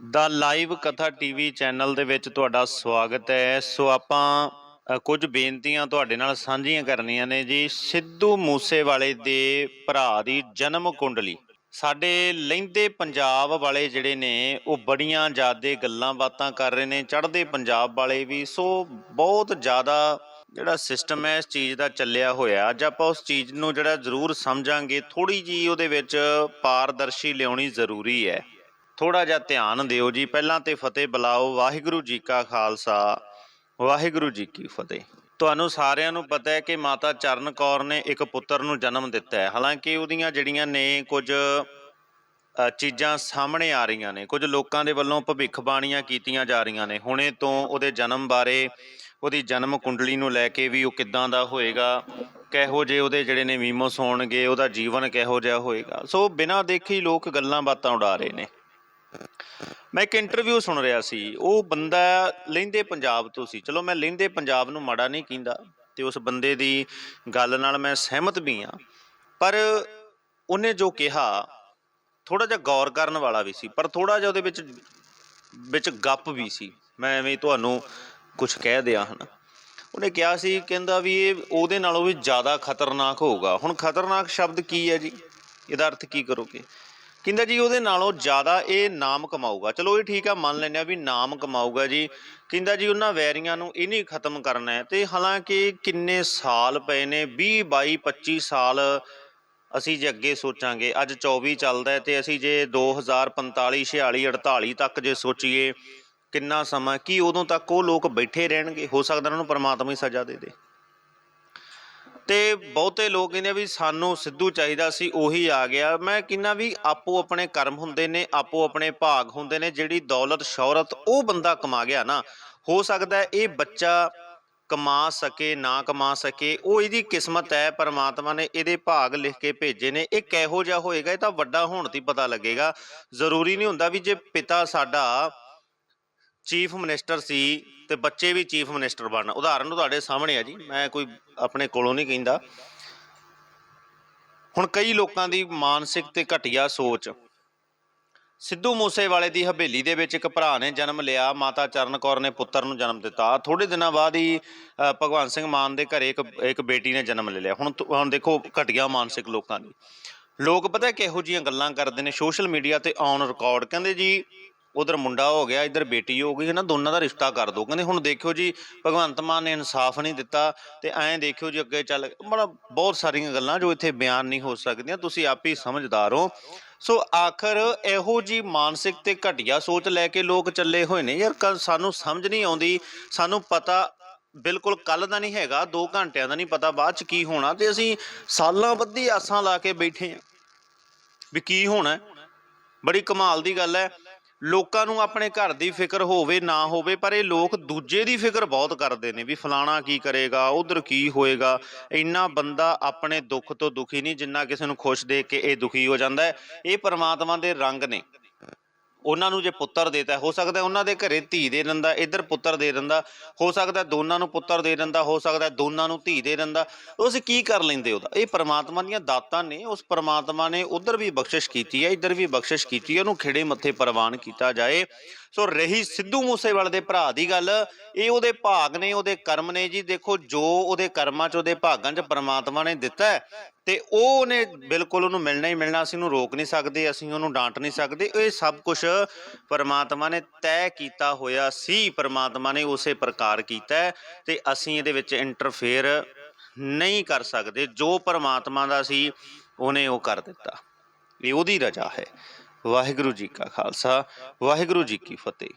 ਦਾ live ਕਥਾ TV channel ਦੇ ਵਿੱਚ ਤੁਹਾਡਾ ਸਵਾਗਤ ਹੈ। ਸੋ ਆਪਾਂ ਕੁਝ ਬੇਨਤੀਆਂ ਤੁਹਾਡੇ ਨਾਲ ਸਾਂਝੀਆਂ ਕਰਨੀਆਂ ਨੇ ਜੀ। ਸਿੱਧੂ ਮੂਸੇਵਾਲੇ ਦੇ ਭਰਾ ਦੀ ਜਨਮ ਕੁੰਡਲੀ। ਸਾਡੇ ਲਹਿੰਦੇ ਪੰਜਾਬ ਵਾਲੇ ਜਿਹੜੇ ਨੇ, ਉਹ ਬੜੀਆਂ ਜ਼ਿਆਦੇ ਗੱਲਾਂ ਬਾਤਾਂ ਕਰ ਰਹੇ ਨੇ, ਚੜ੍ਹਦੇ ਪੰਜਾਬ ਵਾਲੇ ਵੀ। ਸੋ ਬਹੁਤ ਜ਼ਿਆਦਾ ਜਿਹੜਾ ਸਿਸਟਮ ਹੈ, ਇਸ ਚੀਜ਼ ਦਾ ਚੱਲਿਆ ਹੋਇਆ। ਅੱਜ ਆਪਾਂ ਉਸ ਚੀਜ਼ ਨੂੰ ਜਿਹੜਾ ਜ਼ਰੂਰ ਸਮਝਾਂਗੇ। ਥੋੜੀ ਜੀ ਉਹਦੇ ਵਿੱਚ ਪਾਰਦਰਸ਼ੀ ਲਿਆਉਣੀ ਜ਼ਰੂਰੀ ਹੈ। ਥੋੜਾ ਜਿਹਾ ਧਿਆਨ ਦਿਓ ਜੀ। ਪਹਿਲਾਂ ਤੇ ਫਤਿਹ ਬੁਲਾਓ। ਵਾਹਿਗੁਰੂ ਜੀ ਕਾ ਖਾਲਸਾ, ਵਾਹਿਗੁਰੂ ਜੀ ਕੀ ਫਤਿਹ। ਤੁਹਾਨੂੰ ਸਾਰਿਆਂ ਨੂੰ ਪਤਾ ਹੈ ਕਿ ਮਾਤਾ ਚਰਨ ਕੌਰ ਨੇ ਇੱਕ ਪੁੱਤਰ ਨੂੰ ਜਨਮ ਦਿੱਤਾ ਹੈ। ਹਾਲਾਂਕਿ ਉਹਦੀਆਂ ਜਿਹੜੀਆਂ ਨੇ ਕੁਝ ਚੀਜ਼ਾਂ ਸਾਹਮਣੇ ਆ ਰਹੀਆਂ ਨੇ। ਕੁਝ ਲੋਕਾਂ ਦੇ ਵੱਲੋਂ ਭਵਿੱਖਬਾਣੀਆਂ ਕੀਤੀਆਂ ਜਾ ਰਹੀਆਂ ਨੇ। ਹੁਣੇ ਤੋਂ ਉਹਦੇ ਜਨਮ ਬਾਰੇ, ਉਹਦੀ ਜਨਮ ਕੁੰਡਲੀ ਨੂੰ ਲੈ ਕੇ ਵੀ ਉਹ ਕਿੱਦਾਂ ਦਾ ਹੋਏਗਾ, ਕਿਹੋ ਜਿਹੇ ਉਹਦੇ ਜਿਹੜੇ ਨੇ ਮੀਮੋਸ ਹੋਣਗੇ, ਉਹਦਾ ਜੀਵਨ ਕਿਹੋ ਜਿਹਾ ਹੋਏਗਾ। ਸੋ ਬਿਨਾਂ ਦੇਖੇ ਹੀ ਲੋਕ ਗੱਲਾਂ ਬਾਤਾਂ ਉਡਾ ਰਹੇ ਨੇ। ਮੈਂ ਇੱਕ ਇੰਟਰਵਿਊ ਸੁਣ ਰਿਹਾ ਸੀ। ਉਹ ਬੰਦਾ ਲਹਿੰਦੇ ਪੰਜਾਬ ਤੋਂ ਸੀ। ਚਲੋ ਮੈਂ ਲਹਿੰਦੇ ਪੰਜਾਬ ਨੂੰ ਮਾੜਾ ਨਹੀਂ ਕਹਿੰਦਾ ਤੇ ਉਸ ਬੰਦੇ ਦੀ ਗੱਲ ਨਾਲ ਮੈਂ ਸਹਿਮਤ ਵੀ ਹਾਂ। ਪਰ ਉਹਨੇ ਜੋ ਕਿਹਾ ਥੋੜਾ ਜਿਹਾ ਗੌਰ ਕਰਨ ਵਾਲਾ ਵੀ ਸੀ, ਪਰ ਥੋੜਾ ਜਿਹਾ ਉਹਦੇ ਵਿੱਚ ਵਿੱਚ ਗੱਪ ਵੀ ਸੀ। ਮੈਂ ਐਵੇਂ ਤੁਹਾਨੂੰ ਕੁਝ ਕਹਿ ਦਿਆ ਹਨ। ਉਹਨੇ ਕਿਹਾ ਸੀ, ਕਹਿੰਦਾ ਵੀ ਇਹ ਉਹਦੇ ਨਾਲੋਂ ਵੀ ਜ਼ਿਆਦਾ ਖਤਰਨਾਕ ਹੋਊਗਾ। ਹੁਣ ਖਤਰਨਾਕ ਸ਼ਬਦ ਕੀ ਹੈ ਜੀ? ਇਹਦਾ ਅਰਥ ਕੀ ਕਰੋਗੇ? ਕਹਿੰਦਾ ਜੀ, ਉਹਦੇ ਨਾਲੋਂ ਜ਼ਿਆਦਾ ਇਹ ਨਾਮ ਕਮਾਊਗਾ। ਚਲੋ ਇਹ ਠੀਕ ਆ, ਮੰਨ ਲੈਂਦੇ ਆ ਵੀ ਨਾਮ ਕਮਾਊਗਾ ਜੀ। ਕਹਿੰਦਾ ਜੀ, ਉਹਨਾਂ ਵੈਰੀਆਂ ਨੂੰ ਇਹ ਨਹੀਂ ਖਤਮ ਕਰਨਾ ਹੈ। ਤੇ ਹਾਲਾਂਕਿ ਕਿੰਨੇ ਸਾਲ ਪਏ ਨੇ 20 22 25 ਸਾਲ ਅਸੀਂ ਜੇ ਅੱਗੇ ਸੋਚਾਂਗੇ, ਅੱਜ 24 ਚੱਲਦਾ ਹੈ ਤੇ ਅਸੀਂ ਜੇ 2045 46 48 ਤੱਕ ਜੇ ਸੋਚੀਏ, ਕਿੰਨਾ ਸਮਾਂ, ਕੀ ਉਦੋਂ ਤੱਕ ਉਹ ਲੋਕ ਬੈਠੇ ਰਹਿਣਗੇ? ਹੋ ਸਕਦਾ ਉਹਨਾਂ ਨੂੰ ਪਰਮਾਤਮਾ ਹੀ ਸਜ਼ਾ ਦੇ ਦੇ। ਤੇ ਬਹੁਤੇ ਲੋਕ ਕਹਿੰਦੇ ਆ ਵੀ ਸਾਨੂੰ ਸਿੱਧੂ ਚਾਹੀਦਾ ਸੀ, ਉਹੀ ਆ ਗਿਆ। ਮੈਂ ਕਹਿੰਦਾ ਵੀ ਆਪੋ ਆਪਣੇ ਕਰਮ ਹੁੰਦੇ ਨੇ, ਆਪੋ ਆਪਣੇ ਭਾਗ ਹੁੰਦੇ ਨੇ, ਜਿਹੜੀ ਦੌਲਤ, ਸ਼ੌਹਰਤ, ਉਹ ਬੰਦਾ ਕਮਾ ਗਿਆ ਨਾ। ਹੋ ਸਕਦਾ ਇਹ ਬੱਚਾ ਕਮਾ ਸਕੇ, ਨਾ ਕਮਾ ਸਕੇ, ਉਹ ਇਹਦੀ ਕਿਸਮਤ ਹੈ, ਪਰਮਾਤਮਾ ਨੇ ਇਹਦੇ ਭਾਗ ਲਿਖ ਕੇ ਭੇਜੇ ਨੇ। ਇਹ ਕਿਹੋ ਜਿਹਾ ਹੋਏਗਾ, ਇਹ ਤਾਂ ਵੱਡਾ ਹੋਣ ਤੇ ਹੀ ਪਤਾ ਲੱਗੇਗਾ। ਜ਼ਰੂਰੀ ਨਹੀਂ ਹੁੰਦਾ ਵੀ ਜੇ ਪਿਤਾ ਸਾਡਾ ਚੀਫ ਮਿਨਿਸਟਰ ਸੀ ਤੇ ਬੱਚੇ ਵੀ ਚੀਫ ਮਿਨਿਸਟਰ ਬਣਨ ਉਦਾਹਰਨ ਤੁਹਾਡੇ ਸਾਹਮਣੇ ਆ ਜੀ ਮੈਂ ਕੋਈ ਆਪਣੇ ਕੋਲੋਂ ਨਹੀਂ ਕਹਿੰਦਾ। ਹੁਣ ਕਈ ਲੋਕਾਂ ਦੀ ਮਾਨਸਿਕ ਤੇ ਘਟੀਆ ਸੋਚ। ਸਿੱਧੂ ਮੂਸੇਵਾਲੇ ਦੀ ਹਵੇਲੀ ਦੇ ਵਿੱਚ ਇੱਕ ਭਰਾ ਨੇ ਜਨਮ ਲਿਆ ਮਾਤਾ ਚਰਨ ਕੌਰ ਨੇ ਪੁੱਤਰ ਨੂੰ ਜਨਮ ਦਿੱਤਾ। ਥੋੜੇ ਦਿਨਾਂ ਬਾਅਦ ਹੀ ਅ, ਭਗਵੰਤ ਸਿੰਘ ਮਾਨ ਦੇ ਘਰੇ ਇੱਕ ਇੱਕ ਬੇਟੀ ਨੇ ਜਨਮ ਲੈ ਲਿਆ। ਹੁਣ ਹੁਣ ਦੇਖੋ ਘਟੀਆ ਮਾਨਸਿਕ ਲੋਕਾਂ ਦੀ। ਲੋਕ ਪਤਾ ਕਿਹੋ ਜੀਆਂ ਗੱਲਾਂ ਕਰਦੇ ਨੇ? ਸੋਸ਼ਲ ਮੀਡੀਆ ਤੇ ਔਨ ਰਿਕਾਰਡ। ਕਹਿੰਦੇ ਜੀ ਉਧਰ ਮੁੰਡਾ ਹੋ ਗਿਆ, ਇਧਰ ਬੇਟੀ ਹੋ ਗਈ ਹੈ ਨਾ ਦੋਨਾਂ ਦਾ ਰਿਸ਼ਤਾ ਕਰ ਦੋ। ਕਹਿੰਦੇ ਹੁਣ ਦੇਖਿਓ ਜੀ, ਭਗਵੰਤ ਮਾਨ ਨੇ ਇਨਸਾਫ ਨਹੀਂ ਦਿੱਤਾ ਤੇ ਐਂ ਦੇਖਿਓ ਜੀ ਅੱਗੇ ਚੱਲ, ਮਤਲਬ ਬਹੁਤ ਸਾਰੀਆਂ ਗੱਲਾਂ ਜੋ ਇੱਥੇ ਬਿਆਨ ਨਹੀਂ ਹੋ ਸਕਦੀਆਂ, ਤੁਸੀਂ ਆਪ ਹੀ ਸਮਝਦਾਰ ਹੋ। ਸੋ ਆਖਰ ਇਹੋ ਜੀ ਮਾਨਸਿਕ ਤੇ ਘਟੀਆ ਸੋਚ ਲੈ ਕੇ ਲੋਕ ਚੱਲੇ ਹੋਏ ਨੇ। ਯਾਰ ਕੱਲ੍ਹ ਸਾਨੂੰ ਸਮਝ ਨਹੀਂ ਆਉਂਦੀ, ਸਾਨੂੰ ਪਤਾ ਬਿਲਕੁਲ ਕੱਲ ਦਾ ਨਹੀਂ ਹੈਗਾ 2 ਘੰਟਿਆਂ ਦਾ ਨਹੀਂ ਪਤਾ ਬਾਅਦ ਚ ਕੀ ਹੋਣਾ ਤੇ ਅਸੀਂ ਸਾਲਾਂ ਬੱਧੀ ਆਸਾਂ ਲਾ ਕੇ ਬੈਠੇ ਆ ਵੀ ਕੀ ਹੋਣਾ? ਬੜੀ ਕਮਾਲ ਦੀ ਗੱਲ ਹੈ। ਲੋਕਾਂ ਨੂੰ ਆਪਣੇ ਘਰ ਦੀ ਫਿਕਰ ਹੋਵੇ ਨਾ ਹੋਵੇ, ਪਰ ਇਹ ਲੋਕ ਦੂਜੇ ਦੀ ਫਿਕਰ ਬਹੁਤ ਕਰਦੇ ਨੇ ਵੀ ਫਲਾਣਾ ਕੀ ਕਰੇਗਾ, ਉਧਰ ਕੀ ਹੋਏਗਾ। ਇੰਨਾ ਬੰਦਾ ਆਪਣੇ ਦੁੱਖ ਤੋਂ ਦੁਖੀ ਨਹੀਂ, ਜਿੰਨਾ ਕਿਸੇ ਨੂੰ ਖੁਸ਼ ਦੇਖ ਕੇ ਇਹ ਦੁਖੀ ਹੋ ਜਾਂਦਾ ਹੈ। ਇਹ ਪਰਮਾਤਮਾ ਦੇ ਰੰਗ ਨੇ। ਉਹਨਾਂ ਨੂੰ ਜੇ ਪੁੱਤਰ ਦੇਤਾ, ਹੋ ਸਕਦਾ ਉਹਨਾਂ ਦੇ ਘਰੇ ਧੀ ਦੇ ਦਿੰਦਾ ਇੱਧਰ ਪੁੱਤਰ ਦੇ ਦਿੰਦਾ ਹੋ ਸਕਦਾ ਦੋਨਾਂ ਨੂੰ ਪੁੱਤਰ ਦੇ ਦਿੰਦਾ ਹੋ ਸਕਦਾ ਦੋਨਾਂ ਨੂੰ ਧੀ ਦੇ ਦਿੰਦਾ ਤੁਸੀਂ ਕੀ ਕਰ ਲੈਂਦੇ ਉਹਦਾ ਇਹ ਪਰਮਾਤਮਾ ਦੀਆਂ ਦਾਤਾਂ ਨੇ, ਉਸ ਪਰਮਾਤਮਾ ਨੇ ਉਧਰ ਵੀ ਬਖਸ਼ਿਸ਼ ਕੀਤੀ ਹੈ, ਇੱਧਰ ਵੀ ਬਖਸ਼ਿਸ਼ ਕੀਤੀ ਹੈ, ਉਹਨੂੰ ਖਿੜੇ ਮੱਥੇ ਪ੍ਰਵਾਨ ਕੀਤਾ ਜਾਏ। ਸੋ ਰਹੀ ਸਿੱਧੂ ਮੂਸੇਵਾਲੇ ਦੇ ਭਰਾ ਦੀ ਗੱਲ, ਇਹ ਉਹਦੇ ਭਾਗ ਨੇ, ਉਹਦੇ ਕਰਮ ਨੇ ਜੀ। ਦੇਖੋ, ਜੋ ਉਹਦੇ ਕਰਮਾਂ 'ਚ, ਉਹਦੇ ਭਾਗਾਂ 'ਚ ਪਰਮਾਤਮਾ ਨੇ ਦਿੱਤਾ ਤੇ ਉਹ ਉਹਨੇ ਬਿਲਕੁਲ ਉਹਨੂੰ ਮਿਲਣਾ ਹੀ ਮਿਲਣਾ, ਅਸੀਂ ਉਹਨੂੰ ਰੋਕ ਨਹੀਂ ਸਕਦੇ, ਅਸੀਂ ਉਹਨੂੰ ਡਾਂਟ ਨਹੀਂ ਸਕਦੇ। ਇਹ ਸਭ ਕੁਝ ਪਰਮਾਤਮਾ ਨੇ ਤੈਅ ਕੀਤਾ ਹੋਇਆ ਸੀ, ਪਰਮਾਤਮਾ ਨੇ ਉਸੇ ਪ੍ਰਕਾਰ ਕੀਤਾ ਤੇ ਅਸੀਂ ਇਹਦੇ ਵਿੱਚ ਇੰਟਰਫੇਅਰ ਨਹੀਂ ਕਰ ਸਕਦੇ। ਜੋ ਪਰਮਾਤਮਾ ਦਾ ਸੀ, ਉਹਨੇ ਉਹ ਕਰ ਦਿੱਤਾ। ਇਹ ਉਹਦੀ ਰਜਾ ਹੈ। ਵਾਹਿਗੁਰੂ ਜੀ ਕਾ ਖਾਲਸਾ, ਵਾਹਿਗੁਰੂ ਜੀ ਕੀ ਫਤਿਹ।